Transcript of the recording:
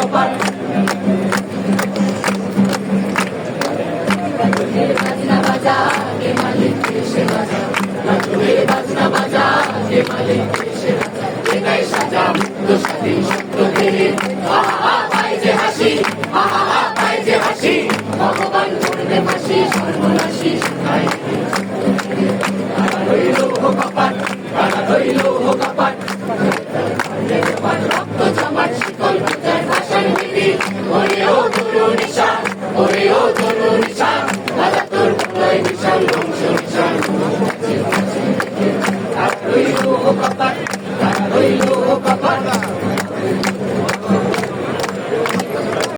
কপাট বাজনা বাজা কে মালিক এসে হাসি হাসি। ভগবান করবে ফাঁসি সর্বনাশী। তারা রইল ও কপাট তারা রইল ও কপাট